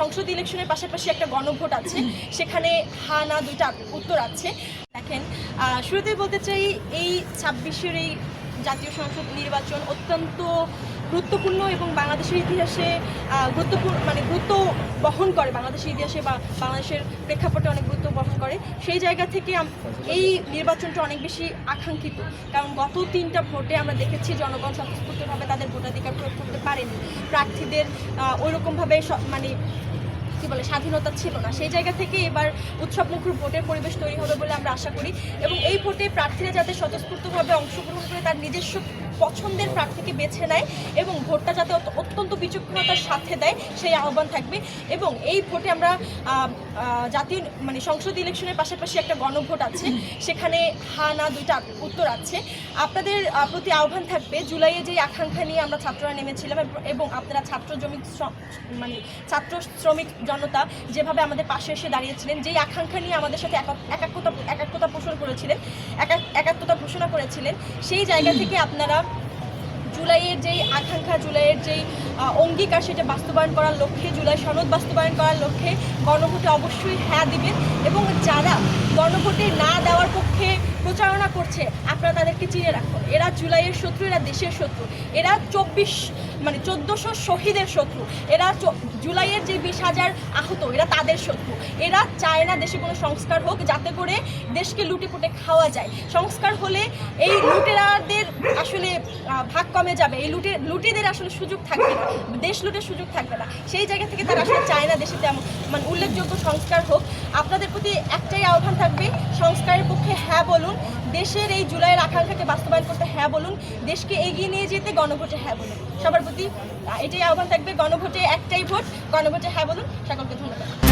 সংসদ ইলেকশনের পাশাপাশি একটা গণভোট আছে। সেখানে হা, না দুইটা উত্তর আছে। দেখেন শুরুতে বলতে চাই, এই ছাব্বিশের এই জাতীয় সংসদ নির্বাচন অত্যন্ত গুরুত্বপূর্ণ এবং বাংলাদেশের ইতিহাসে গুরুত্বপূর্ণ মানে গুরুত্ব বহন করে। বাংলাদেশের ইতিহাসে বা বাংলাদেশের প্রেক্ষাপটে অনেক গুরুত্ব বহন করে। সেই জায়গা থেকে এই নির্বাচনটা অনেক বেশি আকাঙ্ক্ষিত। কারণ গত তিনটা ভোটে আমরা দেখেছি জনগণ স্বতঃস্ফূর্তভাবে তাদের ভোটাধিকার প্রয়োগ করতে পারেনি। প্রার্থীদের ওইরকমভাবে মানে কি বলে, স্বাধীনতা ছিল না। সেই জায়গা থেকে এবার উৎসবমুখর ভোটের পরিবেশ তৈরি হবে বলে আমরা আশা করি। এবং এই ভোটে প্রার্থীরা যাতে স্বতঃস্ফূর্তভাবে অংশগ্রহণ করে তার নিজস্ব পছন্দের প্রার্থীকে বেছে নেয় এবং ভোটটা যাতে অত্যন্ত বিচক্ষণতার সাথে দেয় সেই আহ্বান থাকবে। এবং এই ভোটে আমরা জাতীয় মানে সংসদ ইলেকশনের পাশাপাশি একটা গণভোট আছে। সেখানে হা না দুইটা উত্তর আছে। আপনাদের প্রতি আহ্বান থাকবে জুলাইয়ে যে আকাঙ্ক্ষা নিয়ে আমরা ছাত্ররা নেমেছিলাম এবং আপনারা ছাত্র জমিক মানে ছাত্র শ্রমিক জনতা যেভাবে আমাদের পাশে এসে দাঁড়িয়েছিলেন যেই আকাঙ্ক্ষা নিয়ে আমাদের সাথে একা- একাত্মতা একাত্মতা পোষণ করেছিলেন একা- একাত্মতা ঘোষণা করেছিলেন সেই জায়গা থেকে আপনারা জুলাইয়ের যেই আকাঙ্ক্ষা, জুলাইয়ের যেই অঙ্গীকার সেটা বাস্তবায়ন করার লক্ষ্যে, জুলাই সনদ বাস্তবায়ন করার লক্ষ্যে গণভোটে অবশ্যই হ্যাঁ দিবেন এবং যারা গণভোটে না দেওয়ার পক্ষে প্রচারণা করছে, আপনারা তাদেরকে চিনে রাখুন। এরা জুলাইয়ের শত্রু, এরা দেশের শত্রু। এরা চব্বিশ মানে চোদ্দোশো শহীদের শত্রু। এরা জুলাইয়ের যে বিশ হাজার আহত, এরা তাদের শত্রু। এরা চায় না দেশে কোনো সংস্কার হোক, যাতে করে দেশকে লুটে লুটেপুটে খাওয়া যায়। সংস্কার হলে এই লুটেরাদের ভাগ কমে যাবে। এই লুটে, লুটেদের আসলে সুযোগ থাকবে না। দেশ লুটের সুযোগ থাকবে না। সেই জায়গা থেকে তারা আসলে চায় না দেশে তেমন মানে উল্লেখযোগ্য সংস্কার হোক। আপনাদের প্রতি একটাই আহ্বান থাকবে, সংস্কারের পক্ষে হ্যাঁ বলুন, দেশের এই জুলাইয়ের আকাঙ্ক্ষাকে বাস্তবায়ন করতে হ্যাঁ বলুন, দেশকে এগিয়ে নিয়ে যেতে গণভোটে হ্যাঁ বলুন। সবার প্রতি এটাই আহ্বান থাকবে, গণভোটে একটাই ভোট, গণভোটে হ্যাঁ বলুন। সকলকে ধন্যবাদ।